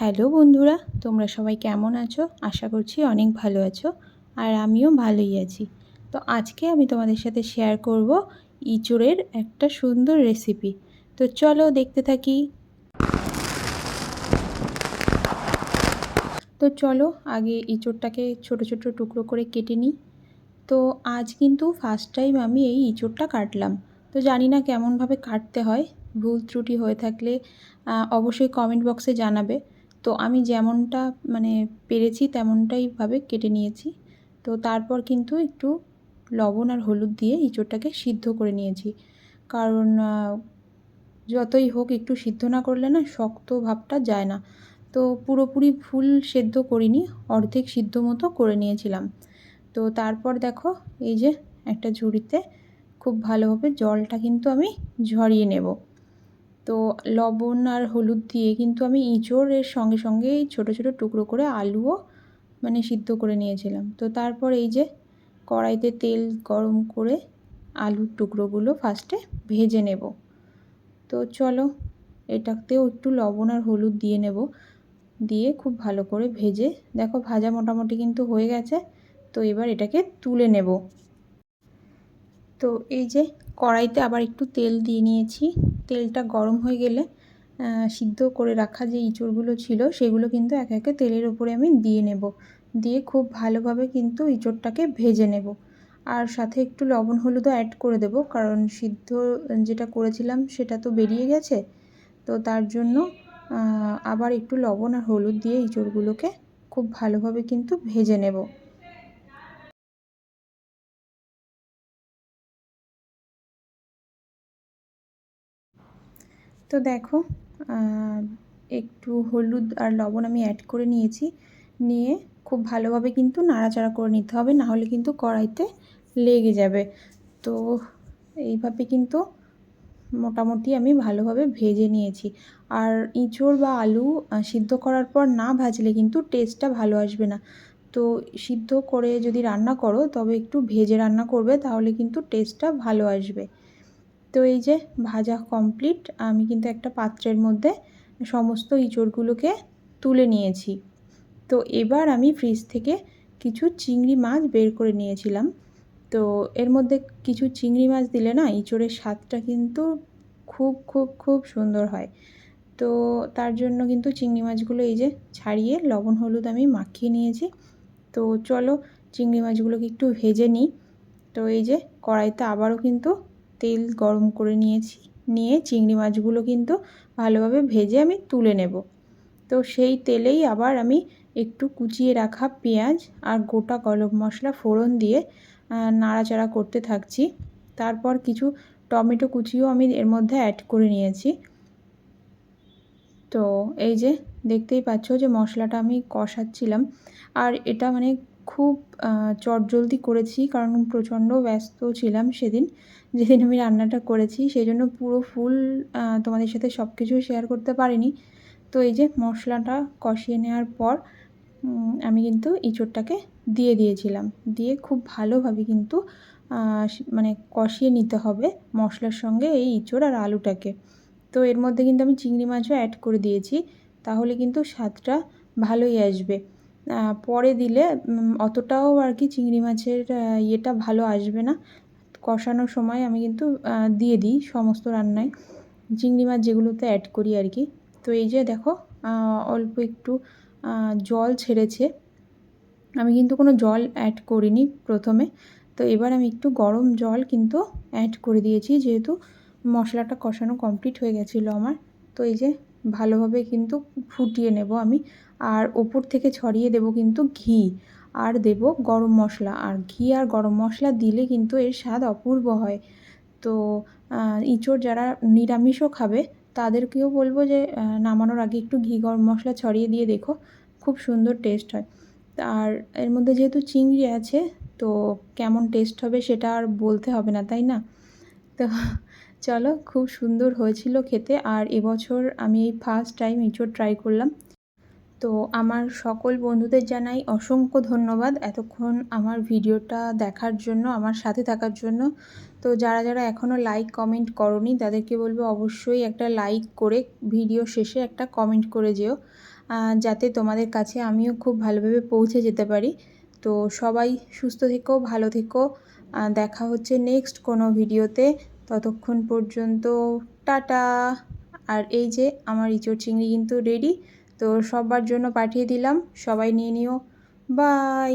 Hello বন্ধুরা, তোমরা সবাই কেমন আছো? আশা করছি অনেক ভালো আছো আর আমিও ভালোই আছি। তো আজকে আমি তোমাদের সাথে শেয়ার করব ইঁচড়ের একটা সুন্দর রেসিপি তো চলো দেখতে থাকি। তো চলো আগে ইঁচড়টাকে ছোট ছোট টুকরো করে কেটে নিই। তো আজ কিন্তু ফার্স্ট টাইম আমি এই ইঁচড়টা কাটলাম। তো জানি না কেমনভাবে কাটতে হয়, ভুল ত্রুটি হয়ে থাকলে অবশ্যই কমেন্ট বক্সে জানাবে। তো আমি যেমনটা মানে পেরেছি তেমনটাইভাবে কেটে নিয়েছি। তো তারপর কিন্তু একটু লবণ আর হলুদ দিয়ে ইঁচড়টাকে সিদ্ধ করে নিয়েছি। কারণ যতই হোক একটু সিদ্ধ না করলে না শক্ত ভাবটা যায় না। তো পুরোপুরি ফুল সেদ্ধ করিনি, অর্ধেক সিদ্ধ মতো করে নিয়েছিলাম। তো তারপর দেখো, এই যে একটা ঝুড়িতে খুব ভালোভাবে জলটা কিন্তু আমি ঝরিয়ে নেব। তো লবণ আর হলুদ দিয়ে কিন্তু আমি ইঁচড়ের সঙ্গে সঙ্গে ছোট ছোট টুকরো করে আলুও মানে সিদ্ধ করে নিয়েছিলাম। তো তারপর এই যে কড়াইতে তেল গরম করে আলুর টুকরোগুলো ফার্স্টে ভেজে নেব। তো চলো এটাতেও একটু লবণ আর হলুদ দিয়ে নেব। দিয়ে খুব ভালো করে ভেজে দেখো ভাজা মোটামুটি কিন্তু হয়ে গেছে। তো এবার এটাকে তুলে নেব। তো এই যে কড়াইতে আবার একটু তেল দিয়ে নিয়েছি। তেলটা গরম হয়ে গেলে সিদ্ধ করে রাখা যে ইঁচড়গুলো ছিল, সেগুলো কিন্তু এক একে তেলের উপরে আমি দিয়ে নেব। দিয়ে খুব ভালোভাবে কিন্তু ইঁচড়টাকে ভেজে নেব। আর সাথে একটু লবণ হলুদও অ্যাড করে দেব, কারণ সিদ্ধ যেটা করেছিলাম সেটা তো বেরিয়ে গেছে। তো তার জন্য আবার একটু লবণ আর হলুদ দিয়ে ইঁচড়গুলোকে খুব ভালোভাবে কিন্তু ভেজে নেব। তো দেখো একটু হলুদ আর লবণ আমি অ্যাড করে নিয়েছি। নিয়ে খুব ভালোভাবে কিন্তু নাড়াচাড়া করে নিতে হবে নাহলে কিন্তু কড়াইতে লেগে যাবে। তো এইভাবে কিন্তু মোটামুটি আমি ভালোভাবে ভেজে নিয়েছি। আর ইঁচড় বা আলু সিদ্ধ করার পর না ভাজলে কিন্তু টেস্টটা ভালো আসবে না। তো সিদ্ধ করে যদি রান্না করো, তবে একটু ভেজে রান্না করবে, তাহলে কিন্তু টেস্টটা ভালো আসবে। তো এই যে ভাজা কমপ্লিট আমি কিন্তু একটা পাত্রের মধ্যে সমস্ত ইঁচড়গুলোকে তুলে নিয়েছি। তো এবার আমি ফ্রিজ থেকে কিছু চিংড়ি মাছ বের করে নিয়েছিলাম। তো এর মধ্যে কিছু চিংড়ি মাছ দিলে না ইঁচড়ের স্বাদটা কিন্তু খুব খুব খুব সুন্দর হয়। তো তার জন্য কিন্তু চিংড়ি মাছগুলো এই যে ছাড়িয়ে লবণ, হলুদ আমি মাখিয়ে নিয়েছি। তো চলো চিংড়ি মাছগুলোকে একটু ভেজে নিই। তো এই যে কড়াইতে আবারও কিন্তু তেল গরম করে নিয়েছি। নিয়ে চিংড়ি মাছগুলো কিন্তু ভালোভাবে ভেজে আমি তুলে নেব। তো সেই তেলেই আবার আমি একটু কুচিয়ে রাখা পেঁয়াজ আর গোটা গরম মশলা ফোড়ন দিয়ে নাড়াচাড়া করতে থাকছি। তারপর কিছু টমেটো কুচিও আমি এর মধ্যে অ্যাড করে নিয়েছি। তো এই যে দেখতেই পাচ্ছ যে মশলাটা আমি কষাচ্ছিলাম। আর এটা মানে খুব চটজলদি করেছি, কারণ প্রচণ্ড ব্যস্ত ছিলাম সেদিন। যেদিন আমি রান্নাটা করেছি সেই জন্য পুরো ফুল তোমাদের সাথে সব কিছু শেয়ার করতে পারিনি। তো এই যে মশলাটা কষিয়ে নেওয়ার পর আমি কিন্তু ইঁচড়টাকে দিয়ে দিয়েছিলাম। দিয়ে খুব ভালোভাবে কিন্তু মানে কষিয়ে নিতে হবে মশলার সঙ্গে এই ইঁচড় আর আলুটাকে। তো এর মধ্যে কিন্তু আমি চিংড়ি মাছও অ্যাড করে দিয়েছি, তাহলে কিন্তু স্বাদটা ভালোই আসবে। পরে দিলে অতটাও আর কি চিংড়ি মাছের ইয়েটা ভালো আসবে না। কষানোর সময় আমি কিন্তু দিয়ে দিই সমস্ত রান্নায়। চিংড়ি মাছ যেগুলোতে অ্যাড করি আর কি। তো এই যে দেখো অল্প একটু জল ছেড়েছে। আমি কিন্তু কোনো জল অ্যাড করিনি প্রথমে। তো এবার আমি একটু গরম জল কিন্তু অ্যাড করে দিয়েছি, যেহেতু মশলাটা কষানো কমপ্লিট হয়ে গেছিল আমার। তো এই যে ভালোভাবে কিন্তু ফুটিয়ে নেব আমি। আর ওপর থেকে ছড়িয়ে দেব কিন্তু ঘি। আর দেব গরম মশলা। আর ঘি আর গরম মশলা দিলে কিন্তু এর স্বাদ অপূর্ব হয়। তো ইঁচড় যারা নিরামিষও খাবে, তাদেরকেও বলব যে নামানোর আগে একটু ঘি, গরম মশলা ছড়িয়ে দিয়ে দেখো। খুব সুন্দর টেস্ট হয়। আর এর মধ্যে যেহেতু চিংড়ি আছে, তো কেমন টেস্ট হবে সেটা আর বলতে হবে না, তাই না? তো, চলো, খুব সুন্দর হয়েছিল খেতে। আর এবছর আমি এই ফার্স্ট টাইম ইঁচড় ট্রাই করলাম। তো আমার সকল বন্ধুদের জানাই অসংখ্য ধন্যবাদ এতক্ষণ আমার ভিডিওটা দেখার জন্য, আমার সাথে থাকার জন্য। তো যারা যারা এখনও লাইক কমেন্ট করনি, তাদেরকে বলব অবশ্যই একটা লাইক করে ভিডিও শেষে একটা কমেন্ট করে যেও যাতে তোমাদের কাছে আমিও খুব ভালোভাবে পৌঁছে যেতে পারি। তো সবাই সুস্থ থেকো, ভালো থেকো দেখা হচ্ছে নেক্সট কোনো ভিডিওতে। ততক্ষণ পর্যন্ত টাটা। আর এই যে আমার ইঁচড় চিংড়ি কিন্তু রেডি তো সবার জন্য পাঠিয়ে দিলাম। সবাই নিয়ে নিও। বাই।